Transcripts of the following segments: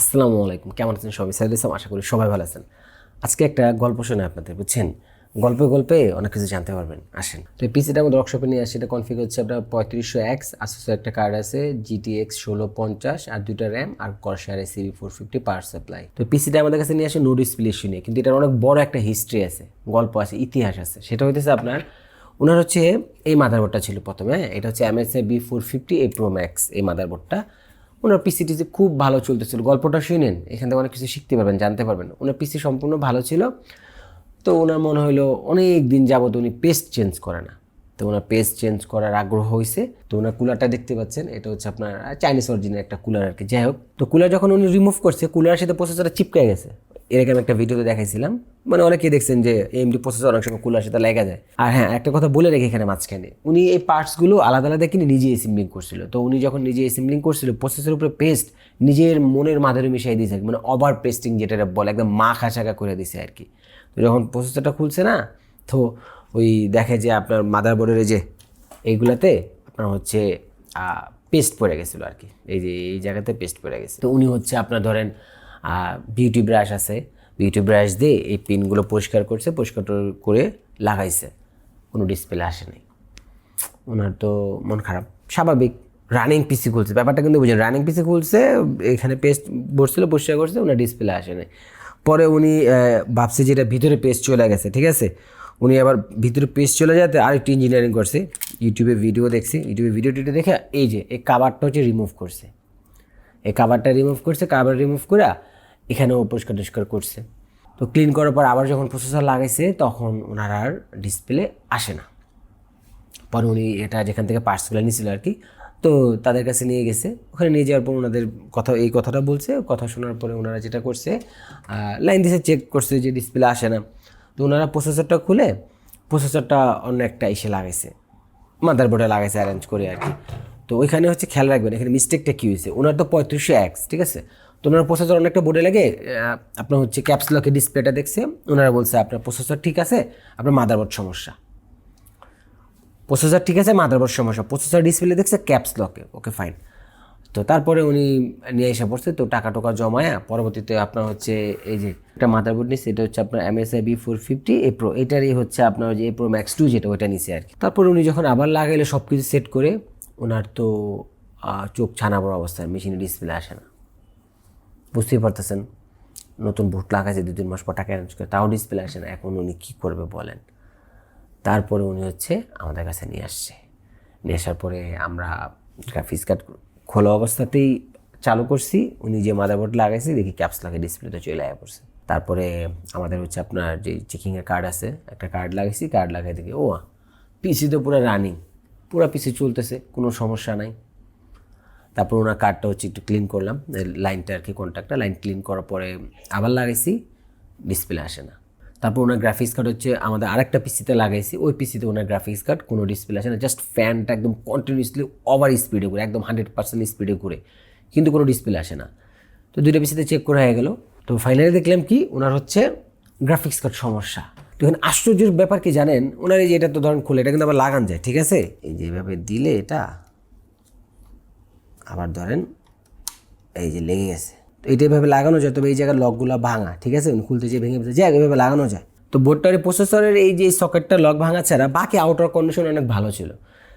আসসালামু আলাইকুম। কেমন আছেন সবাই? সাইদ ইসলাম, আশা করি সবাই ভালো আছেন। আজকে একটা গল্প শোনাই আপনাদের, বুঝছেন? গল্পে গল্পে অনেক কিছু জানতে পারবেন। আসেন। তো এই পিসিটা আমাদের ওয়ার্কশপে নিয়ে আসি। এটা কনফিগ হচ্ছে আপনার পঁয়ত্রিশশো এক্স আসুসের একটা কার্ড আছে জিটি এক্স ষোলো পঞ্চাশ, আর দুইটা র্যাম আর Corsair CV four fifty power supply তো পিসিটা আমাদের কাছে নিয়ে আসে নো ডিসপ্লে ইস্যু নিয়ে কিন্তু এটার অনেক বড় একটা হিস্ট্রি আছে, গল্প আছে, ইতিহাস আছে। সেটা হইতেছে আপনার ওনার হচ্ছে এই মাদারবোর্ডটা ছিল প্রথমে হ্যাঁ? এটা হচ্ছে এমএসএ বি ফোর ফিফটি এই প্রো ম্যাক্স এই মাদারবোর্ডটা ওনার পিসিটিসি খুব ভালো চলতেছিল। গল্পটা শুনেন, এখান থেকে অনেক কিছু শিখতে পারবেন, জানতে পারবেন। ওনার পিসি সম্পূর্ণ ভালো ছিল। তো ওনার মনে হলো অনেক দিন যাবত উনি পেস্ট চেঞ্জ করে না। তো ওনার পেস্ট চেঞ্জ করার আগ্রহ হয়েছে তো ওনার কুলারটা দেখতে পাচ্ছেন, এটা হচ্ছে আপনার চাইনিজ অরিজিনের একটা কুলার আর কি। যাই হোক, তো কুলার যখন উনি রিমুভ করছে, কুলারের সাথে প্রসেসরটা চিপকে গেছে। এরকম একটা ভিডিওতে দেখাইছিলাম। মানে অনেকেই দেখছেন যে এমডি প্রসেসর অনেক সময় কুলার সাথে লেগে যায়। আর হ্যাঁ একটা কথা বলে রেখে এখানে মাঝখানে। উনি এই পার্টসগুলো আলাদা আলাদা কিনে নিজে এসেম্বলিং করছিল। তো উনি যখন নিজে এসেম্বলিং করছিল প্রসেসের উপরে পেস্ট নিজের মনের মাধুরী মিশাই দিয়েছে মানে ওভার পেস্টিং যেটা বলে, একদম মা খাঁচাকা করে দিছে আর কি। তো যখন প্রসেসরটা খুলছে না, তো ওই দেখে যে আপনার মাদারবোর্ডের এই যে এইগুলাতে আপনার হচ্ছে পেস্ট পড়ে গেছিল আর কি। এই যে এই জায়গাতে পেস্ট পড়ে গেছে। তো উনি হচ্ছে আপনার ধরেন বিউটি ব্রাশ আছে। বিউটি ব্রাশ দিয়ে এই পিনগুলো পরিষ্কার করছে, পরিষ্কার করে লাগাইছে। কোনো ডিসপ্লে আসেনি ওনার তো মন খারাপ। স্বাভাবিক। রানিং পিসি খুলছে। ব্যাপারটা কিন্তু বুঝেন রানিং পিসি খুলছে, এখানে পেস্ট বসছিল, পরিষ্কার করছে, ওনার ডিসপ্লে আসেনি পরে উনি ভাবছে যেটা ভিতরে পেস্ট চলে গেছে, ঠিক আছে? উনি আবার ভিতরে পেস্ট চলে যেতে আরেকটু ইঞ্জিনিয়ারিং করছে। ইউটিউবে ভিডিও দেখছি। ইউটিউবে ভিডিও টিডিও দেখে এই যে, এই কাবারটা হচ্ছে রিমুভ করছে। এই কাভারটা রিমুভ করছে কাভার রিমুভ করে এখানেও পরিষ্কার টরিষ্কার করছে। তো ক্লিন করার পর আবার যখন প্রসেসর লাগাইছে, তখন ওনার আর ডিসপ্লে আসে না। পরে উনি এটা যেখান থেকে পার্টসগুলো নিয়েছিল আর কি তো তাদের কাছে নিয়ে গেছে। ওখানে নিয়ে যাওয়ার পর ওনাদের কথা, এই কথাটা বলছে। কথা শোনার পরে ওনারা যেটা করছে লাইন দিছে চেক করছে যে ডিসপ্লে আসে না। তো ওনারা প্রসেসরটা খুলে প্রসেসরটা অন্য একটা এসে লাগাইছে। মাদার বোর্ডে লাগাইছে অ্যারেঞ্জ করে আর কি তো ওইখানে হচ্ছে খেয়াল রাখবেন, এখানে মিস্টেকটা কী হয়েছে? ওনার তো পঁয়ত্রিশশো এক্স ঠিক আছে? তো ওনার প্রসেসর অনেকটা বোর্ডে লাগে আপনার হচ্ছে ক্যাপস লকে ডিসপ্লেটা দেখছে, ওনারা বলছে, আপনার প্রসেসর ঠিক আছে, আপনার মাদারবোর্ড সমস্যা। প্রসেসর ঠিক আছে মাদারবোর্ড সমস্যা। প্রসেসর ডিসপ্লে দেখছে ক্যাপস লকে ওকে ফাইন তো তারপরে উনি নিয়ে এসে পড়ছে তো টাকা টোকা জমায়া, পরবর্তীতে আপনার হচ্ছে এই যে একটা মাদারবোর্ড নিচ্ছে এটা হচ্ছে আপনার MSI B four fifty A pro এটারই হচ্ছে আপনার যে এ প্রো ম্যাক্স টু যেটা, ওইটা নিছে আর কি। তারপরে উনি যখন আবার লাগাইলে সব কিছু সেট করে ওনার তো চোখ ছানা বড় অবস্থায়, মেশিনে ডিসপ্লে আসে না। বুঝতেই পারতেছেন, নতুন বুট লাগাইছে দু তিন মাস পর টাকা অ্যারেঞ্জ করে, তাও ডিসপ্লে আসে না। এখন উনি কী করবে বলেন? তারপরে উনি হচ্ছে আমাদের কাছে নিয়ে আসছে। নিয়ে আসার পরে আমরা গ্রাফিক্স কার্ড খোলা অবস্থাতেই চালু করছি। উনি যে মাদারবোর্ড লাগাইছে, দেখি ক্যাপস লাগে ডিসপ্লেতে চলে আয়া পড়ছে। তারপরে আমাদের হচ্ছে আপনার যে চেকিংয়ের কার্ড আছে, একটা কার্ড লাগাইছি কার্ড লাগাই দেখি ও পিসি তো পুরো রানিং পুরো পিসি চলতেছে, কোনো সমস্যা নাই। তারপর ওনার কার্ডটা হচ্ছে একটু ক্লিন করলাম লাইনটা আর কি কন্ট্যাক্টটা লাইন ক্লিন করার পরে আবার লাগাইছি ডিসপ্লে আসে না। তারপর ওনার গ্রাফিক্স কার্ড হচ্ছে আমাদের আরেকটা পিসিতে লাগাইছি, ওই পিসিতে ওনার গ্রাফিক্স কার্ড কোনো ডিসপ্লে আসে না জাস্ট ফ্যানটা একদম কন্টিনিউসলি ওভার স্পিডে ঘুরে, একদম হান্ড্রেড পার্সেন্ট স্পিডে ঘুরে, কিন্তু কোনো ডিসপ্লে আসে না। তো দুইটা পিসিতে চেক করা হয়ে গেল, তো ফাইনালি দেখলাম কি, ওনার হচ্ছে গ্রাফিক্স কার্ড সমস্যা। তো এখানে আশ্চর্যের ব্যাপার কি জানেন? ওনার এই যে এটা তো ধরেন খুলে, এটা কিন্তু আবার লাগান যায়, ঠিক আছে? এই যে এইভাবে দিলে এটা আবার ধরেন এই যে লেগে গেছে। তো এটা এভাবে লাগানো যায়, তবে এই জায়গার লকগুলো ভাঙা, ঠিক আছে? খুলতে যে ভেঙে যায়, এভাবে লাগানো যায়। তো বোর্ডটার প্রসেসরের এই যে সকেটটা লক ভাঙা ছাড়া বাকি আউটার কন্ডিশন অনেক ভালো ছিল।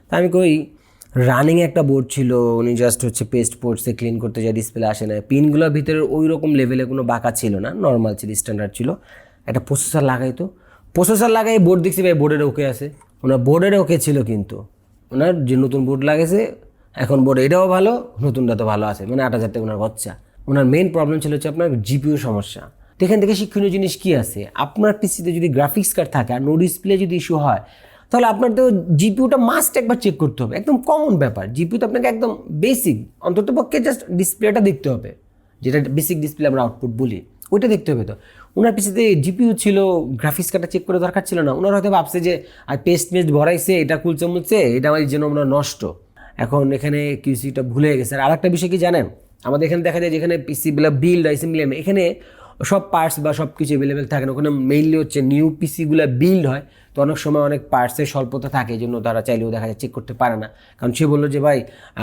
তা আমি কই রানিং একটা বোর্ড ছিল, উনি জাস্ট হচ্ছে পেস্ট পড়ছে ক্লিন করতে যায় ডিসপ্লে আসে না। পিনগুলোর ভিতরে ওই রকম লেভেলে কোনো বাঁকা ছিল না নর্মাল ছিল স্ট্যান্ডার্ড ছিল। একটা প্রসেসর লাগাইতো প্রসেসর লাগাই বোর্ড দেখছি ভাই বোর্ডের ওকে আছে। ওনার বোর্ডের ওকে ছিল কিন্তু। ওনার যে নতুন বোর্ড লাগেছে এখন বোর্ড এটাও ভালো, নতুনটা তো ভালো আছে। মানে আট হাজার টাকা ওনার খরচা। ওনার মেন প্রবলেম ছিল হচ্ছে আপনার জিপিও সমস্যা। এখান থেকে শিক্ষণীয় জিনিস কী আছে? আপনার পিসিতে যদি গ্রাফিক্স কার্ড থাকে আর নো ডিসপ্লে যদি ইস্যু হয়, তাহলে আপনার তো জিপিউটা মাস্ট একবার চেক করতে হবে। একদম কমন ব্যাপার। জিপিউ তো আপনাকে একদম বেসিক অন্তত পক্ষে জাস্ট ডিসপ্লেটা দেখতে হবে। যেটা বেসিক ডিসপ্লে আমরা আউটপুট বলি, ওইটা দেখতে হবে তো। ওনার পিছিয়ে জিপিউ ছিল গ্রাফিক্স কার্ডটা চেক করে দরকার ছিল না। ওনার হয়তো ভাবছে যে আর পেস্ট মেস্ট ভরাইছে, এটা কুলচে মুলছে এটা আমার জন্য ওনার নষ্ট। এখন এখানে কিউসিটা ভুলে গেছে। আর আরেকটা বিষয় কি জানেন? আমাদের এখানে দেখা যায় যেখানে পিসি বিল্ড আইসি এখানে সব পার্টস বা সব কিছু অ্যাভেলেবেল থাকে না। ওখানে মেইনলি হচ্ছে নিউ পিসিগুলো বিল্ড হয়, তো অনেক সময় অনেক পার্টসের স্বল্পতা থাকে, এই জন্য তারা চাইলেও দেখা যায় চেক করতে পারে না। কারণ সে বলল যে, ভাই,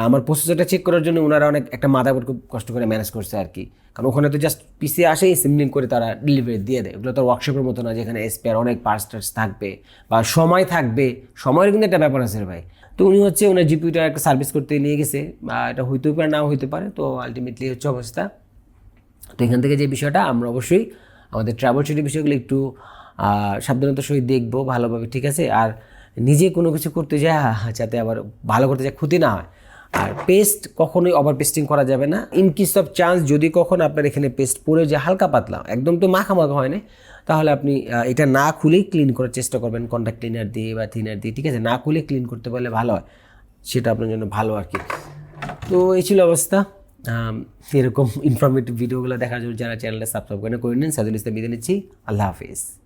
আমার প্রসেসরটা চেক করার জন্য ওনারা অনেক একটা মাদাবোর্ড খুব কষ্ট করে ম্যানেজ করছে আর কি। কারণ ওখানে তো জাস্ট পিসি আসেই সিমলিং করে তারা ডেলিভারি দিয়ে দেয়। ওগুলো তো ওয়ার্কশপের মতো না, যেখানে স্পেয়ার অনেক পার্টস টার্টস থাকবে বা সময় থাকবে। সময়ের কিন্তু একটা ব্যাপার আছে ভাই। তো উনি হচ্ছে ওনার জিপিটা একটা সার্ভিস করতে নিয়ে গেছে, বা এটা হইতেও পারে, নাও হইতে পারে, তো আলটিমেটলি হচ্ছে অবস্থা। তো এখান থেকে যে বিষয়টা, আমরা অবশ্যই আমাদের ট্রাভেল শুটের বিষয়গুলো একটু সাবধানতার সহিত দেখব ভালোভাবে, ঠিক আছে? আর নিজে কোনো কিছু করতে যায় যাতে আবার ভালো করতে যায়, ক্ষতি না হয়। আর পেস্ট কখনোই ওভার পেস্টিং করা যাবে না। ইন কেস অফ চান্স যদি কখনো আপনার এখানে পেস্ট পড়ে যায়, হালকা পাতলা, একদম তো মাখা মাখা হয় না, তাহলে আপনি এটা না খুলেই ক্লিন করার চেষ্টা করবেন কন্ট্যাক্ট ক্লিনার দিয়ে বা থিনার দিয়ে, ঠিক আছে? না খুলে ক্লিন করতে পারলে ভালো হয়, সেটা আপনার জন্য ভালো আর কি। তো এই ছিল অবস্থা। এরকম ইনফরমেটিভ ভিডিওগুলো দেখার জন্য যারা চ্যানেলটা সাবস্ক্রাইব করে করে নিন। সাজুল ইসলাম বিদায় নিচ্ছি। আল্লাহ হাফিজ।